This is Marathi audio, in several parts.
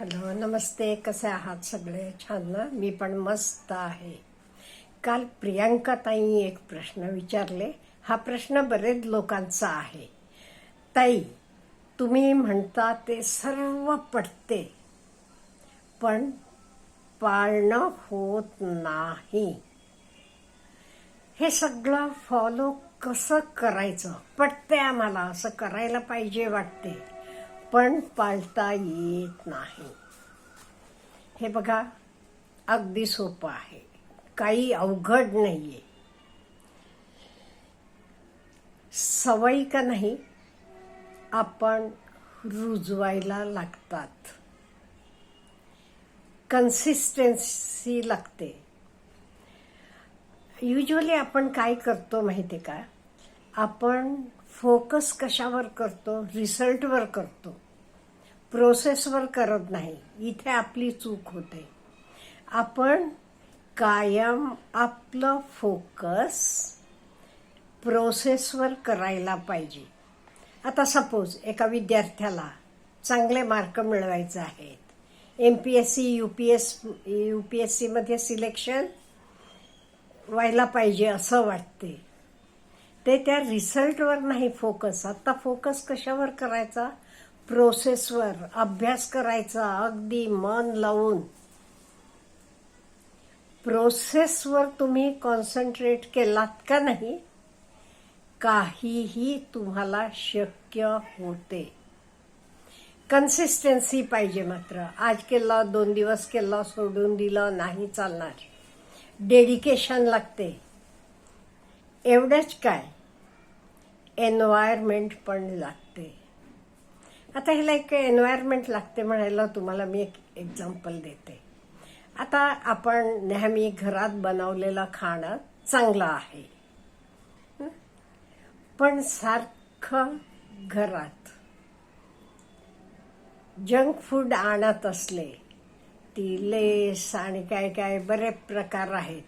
हॅलो नमस्ते. कसे आहात सगळे? छान ना? मी पण मस्त आहे. काल प्रियांका ताई एक प्रश्न विचारले. हा प्रश्न बरेच लोकांचा आहे. ताई तुम्ही म्हणता ते सर्व पटते पण पाळणं होत नाही. हे सगळं फॉलो कसं करायचं? पटते आम्हाला? असं करायला पाहिजे वाटते. पण पाळता येत नाही. हे बघा अगदी सोपं आहे. काही अवघड नाहीये. सवयी का नाही? आपण रुजवायला लागतात. कन्सिस्टन्सी लागते. युजली आपण काय करतो माहिती आहे का? आपण फोकस कशावर करतो? रिझल्टवर करतो. प्रोसेसवर करत नाही. इथे आपली चूक होते. आपण कायम आपलं फोकस प्रोसेसवर करायला पाहिजे. आता सपोज एका विद्यार्थ्याला चांगले मार्क मिळवायचे आहेत. M P S C U P S U P S सीमध्ये सिलेक्शन व्हायला पाहिजे असं वाटते. ते त्या रिझल्टवर नाही फोकस आता फोकस कशावर करायचा? प्रोसेसवर अभ्यास करायचा. अगदी मन लावून. प्रोसेसवर तुम्ही कॉन्सन्ट्रेट केलात का नाही? काहीही तुम्हाला शक्य होते. कन्सिस्टन्सी पाहिजे मात्र. आज केला दोन दिवस केला सोडून दिलं नाही चालणार. डेडिकेशन लागते. एवढंच काय? एन्व्हायरमेंट पण लागते. आता ह्याला एक एन्व्हायरमेंट लागते म्हणायला तुम्हाला मी एक एक्झाम्पल देते. आता आपण नेहमी घरात बनवलेलं खाणं चांगलं आहे. पण सारखं घरात जंक फूड आणत असले ती लेस आणि काय काय बरे प्रकार आहेत.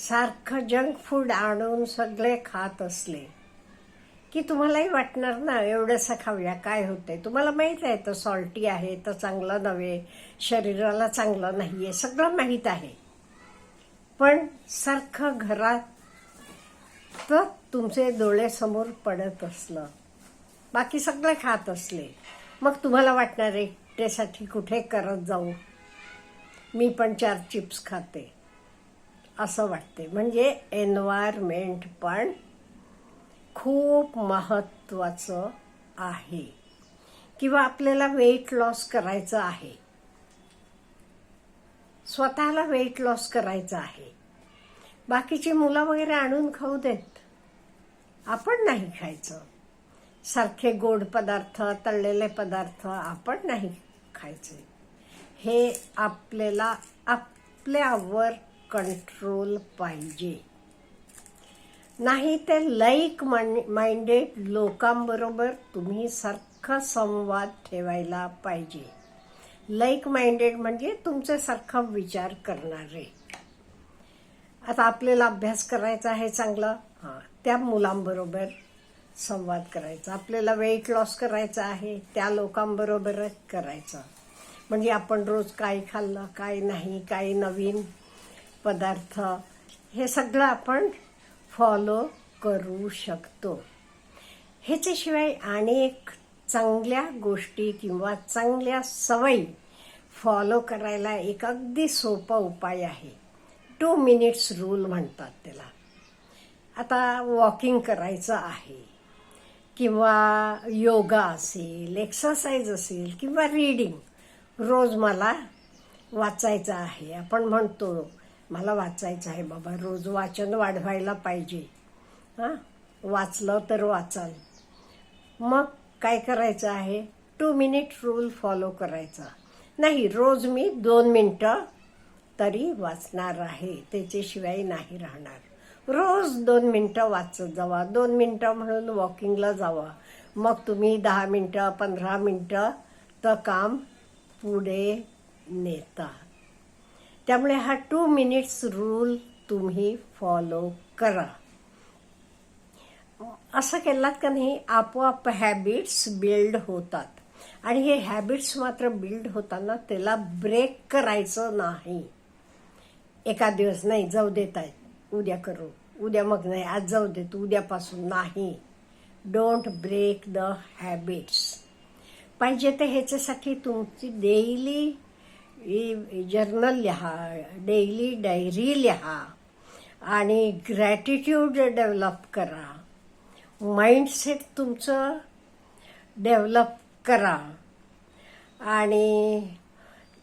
सारखं जंक फूड आणून सगळे खात असले की तुम्हालाही वाटणार ना एवढंसं खाऊया काय होतंय? तुम्हाला माहीत आहे तर सॉल्टी आहे तर चांगलं नव्हे शरीराला चांगलं नाही आहे सगळं माहीत आहे. पण सारखं घरात तर तुमचे डोळे समोर पडत असलं बाकी सगळे खात असले मग तुम्हाला वाटणार एकट्यासाठी कुठे करत जाऊ? मी पण चार चिप्स खाते असं वाटते. म्हणजे एन्व्हायरमेंट पण खूप महत्वाचं आहे. किंवा आपल्याला वेट लॉस करायचं आहे. स्वतःला वेट लॉस करायचं आहे. बाकीची मुलं वगैरे आणून खाऊ देत. आपण नाही खायचं. सारखे गोड पदार्थ तळलेले पदार्थ आपण नाही खायचे. हे आपल्याला आपल्यावर कंट्रोल पाहिजे. नाही ते लाईक माइंडेड लोकांबरोबर तुम्ही सारखं संवाद ठेवायला पाहिजे. लाईक माइंडेड म्हणजे तुमचे विचार करणारे. आता आपल्याला अभ्यास करायचा आहे चांगला. हां त्या मुलांबरोबर संवाद करायचा. आपल्याला वेट लॉस करायचा आहे त्या लोकांबरोबरच करायचा. म्हणजे आपण रोज काय खाल्लं काय नाही काय नवीन पदार्थ हे सगळं आपण फॉलो करू शकतो. ह्याच्याशिवाय अनेक चांगल्या गोष्टी किंवा चांगल्या सवयी फॉलो करायला एक अगदी सोपा उपाय आहे. टू मिनिट्स रूल म्हणतात त्याला. आता वॉकिंग करायचं आहे किंवा योगा असेल एक्सरसाइज असेल किंवा रीडिंग रोज मला वाचायचं आहे. आपण म्हणतो मला वाचायचं आहे बाबा रोज वाचन वाढवायला पाहिजे. हां? वाचलं तर वाचाल. मग काय करायचं आहे? टू मिनिट रूल फॉलो करायचा. नाही रोज मी दोन मिनटं तरी वाचणार आहे. त्याच्याशिवाय नाही राहणार. रोज दोन मिनटं वाचत जावा. दोन मिनटं म्हणून वॉकिंगला जावा. मग तुम्ही दहा मिनटं पंधरा मिनटं तर काम पुढे नेता. त्यामुळे हा टू मिनिट्स रूल तुम्ही फॉलो करा. असं केलात का नाही आपोआप हॅबिट्स बिल्ड होतात. आणि हे हॅबिट्स मात्र बिल्ड होताना त्याला ब्रेक करायचं नाही. एका दिवस नाही जाऊ देत आहेत उद्या करू उद्या मग नाही आज जाऊ देत उद्यापासून नाही. डोंट ब्रेक द हॅबिट्स पाहिजे तर ह्याच्यासाठी तुमची डेली जर्नल लिहा डेली डायरी लिहा आणि ग्रॅटिट्यूड डेव्हलप करा. माइंडसेट तुमचं डेव्हलप करा. आणि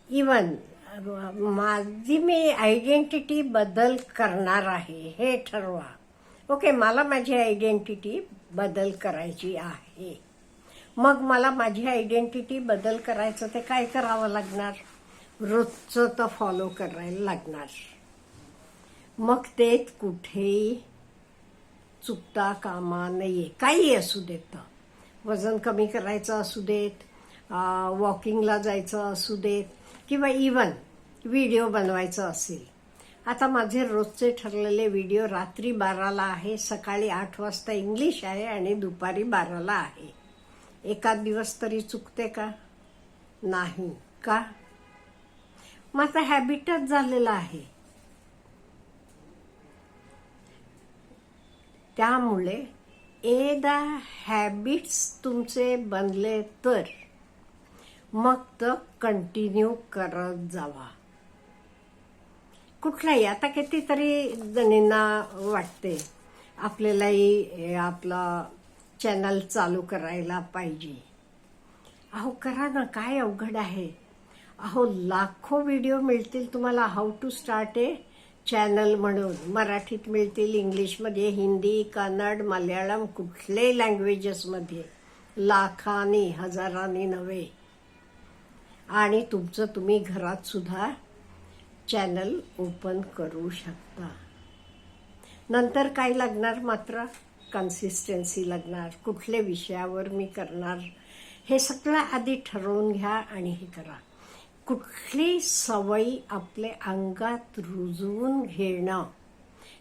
इवन माझी मी आयडेंटिटी बदल करणार आहे हे ठरवा. ओके मला माझी आयडेंटिटी बदल करायची आहे. मग मला माझी आयडेंटिटी बदल करायचं ते काय करावं लागणार? रोजचं तर फॉलो करायला लागणार. मग ते कुठेही चुकता कामा नये. काही असू देत. वजन कमी करायचं असू देत. वॉकिंगला जायचं असू देत. किंवा इवन व्हिडिओ बनवायचं असेल. आता माझे रोजचे ठरलेले व्हिडिओ रात्री बाराला आहे. सकाळी आठ वाजता इंग्लिश आहे आणि दुपारी बाराला आहे. एकाच दिवस तरी चुकते का? नाही. का? माझा हॅबिटच झालेला आहे. त्यामुळे एकदा हॅबिट्स तुमचे बनले तर मग तर कंटिन्यू करत जावा. कुठलाही आता कितीतरी जणींना वाटते आपल्यालाही आपला चॅनल चालू करायला पाहिजे. अहो करा ना काय अवघड आहे. अहो लाखो व्हिडिओ मिळतील तुम्हाला. How to start a channel म्हणून. मराठीत मिळतील इंग्लिशमध्ये हिंदी कन्नड मल्याळम कुठल्याही लँग्वेजेसमध्ये लाखानी हजारांनी नव्हे. आणि तुमचं तुम्ही घरात सुद्धा चॅनल ओपन करू शकता. नंतर काय लागणार? मात्र कन्सिस्टन्सी लागणार. कुठल्या विषयावर मी करणार? हे सगळं आधी ठरवून घ्या आणि हे करा. कुठली सवयी आपल्या अंगात रुजवून घेणं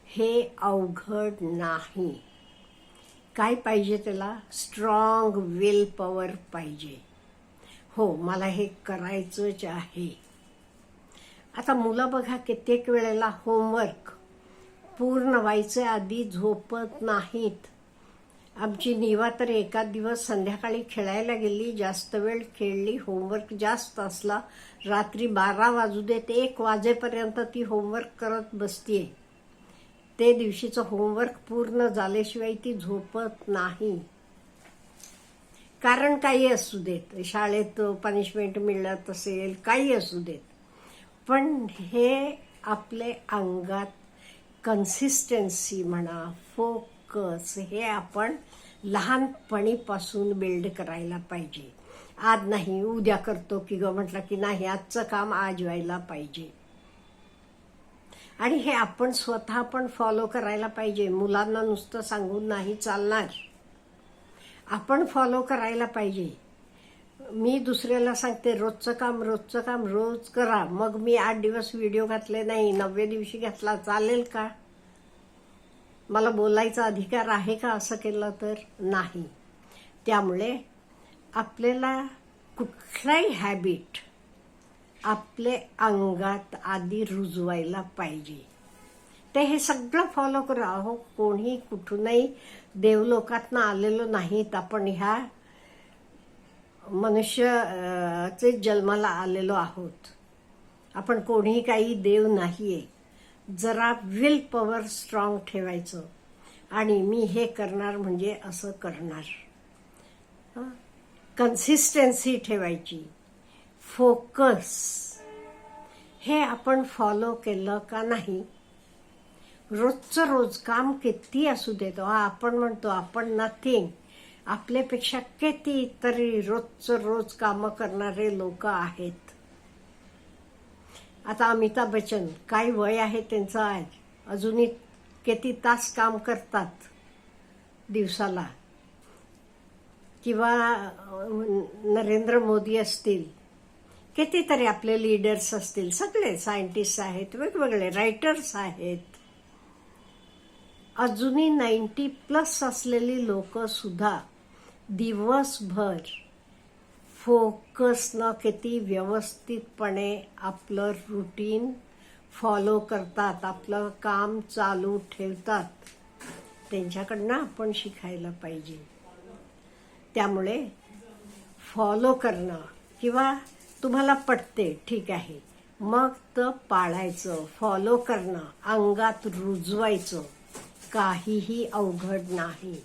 हे अवघड नाही. काय पाहिजे त्याला? स्ट्रॉंग विल पॉवर पाहिजे. हो मला हे करायचंच आहे. आता मुलं बघा कित्येक वेळेला होमवर्क पूर्ण व्हायचे आधी झोपत नाहीत. आमची निवा तर एका दिवस संध्याकाळी खेळायला गेली जास्त वेळ खेळली होमवर्क जास्त असला रात्री बारा वाजू देत एक वाजेपर्यंत ती होमवर्क करत बसतीये. ते दिवशीचं होमवर्क पूर्ण झाल्याशिवाय ती झोपत नाही. कारण काही असू देत शाळेत पनिशमेंट मिळत असेल काही असू देत. पण हे आपले अंगात कन्सिस्टन्सी म्हणा फोक कस हे आपण लहानपणीपासून बिल्ड करायला पाहिजे. आज नाही उद्या करतो की ग म्हटलं की नाही आजचं काम आज व्हायला पाहिजे. आणि हे आपण स्वतः पण फॉलो करायला पाहिजे. मुलांना नुसतं सांगून नाही चालणार. आपण फॉलो करायला पाहिजे. मी दुसऱ्याला सांगते रोजचं काम रोजचं काम रोज करा. मग मी आठ दिवस व्हिडिओ घातले नाही नवव्या दिवशी घातला. चालेल का? मला बोलायचा अधिकार आहे का असं केलं तर नाही. त्यामुळे आपल्याला कुठलाही हॅबिट आपले अंगात आधी रुजवायला पाहिजे. ते हे सगळं फॉलो करा. अहो कोणी कुठूनही देवलोकातनं आलेलो नाहीत. आपण ह्या मनुष्यचे जन्माला आलेलो आहोत. आपण कोणीही काही देव नाही आहे जरा विल पॉवर स्ट्रॉंग ठेवायचं. आणि मी हे करणार म्हणजे असं करणार. कन्सिस्टन्सी ठेवायची. फोकस हे आपण फॉलो केलं का नाही? रोजचं रोज काम किती असू देतो आपण म्हणतो आपण नथिंग आपल्यापेक्षा किती तरी रोजचं रोज कामं करणारे लोक आहेत. आता अमिताभ बच्चन काय वय आहे त्यांचं आज. अजूनही किती तास काम करतात दिवसाला. किंवा नरेंद्र मोदी असतील कितीतरी आपले लीडर्स असतील सगळे सायंटिस्ट आहेत वेगवेगळे रायटर्स आहेत. अजूनही नाईन्टी प्लस असलेली लोकंसुद्धा दिवसभर फोकसनं किती व्यवस्थितपणे आपलं रुटीन फॉलो करतात आपलं काम चालू ठेवतात त्यांच्याकडनं आपण शिकायला पाहिजे. त्यामुळे फॉलो करणं किंवा तुम्हाला पटते ठीक आहे मग तर पाळायचं फॉलो करणं अंगात रुजवायचं काहीही अवघड नाही.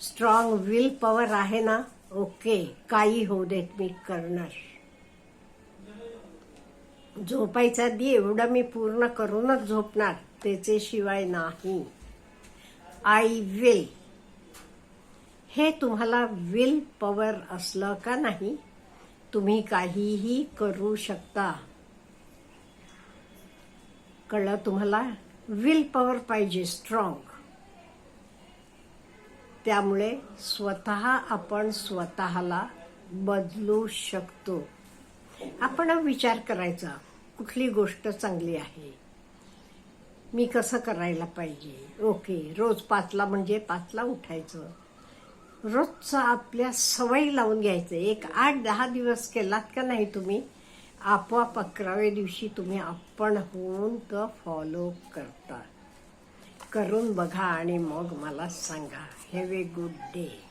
स्ट्रॉंग विल पॉवर आहे ना? ओके काही होऊ देत मी करणार. झोपायचा दी एवढं मी पूर्ण करूनच झोपणार त्याचे शिवाय नाही. आय विल हे तुम्हाला विल पॉवर असलं का नाही तुम्ही काहीही करू शकता. कळलं तुम्हाला? विल पॉवर पाहिजे स्ट्रॉंग त्यामुळे स्वतः आपण स्वतःला बदलू शकतो. आपण विचार करायचा कुठली गोष्ट चांगली आहे? मी कसं करायला पाहिजे? ओके रोज पाचला म्हणजे पाचला उठायचं. रोजचं आपल्या सवयी लावून घ्यायचं. एक आठ दहा दिवस केलात का नाही तुम्ही आपोआप अकराव्या दिवशी तुम्ही आपण होऊन तर फॉलो करता. करून बघा आणि मग मला सांगा. Have a good day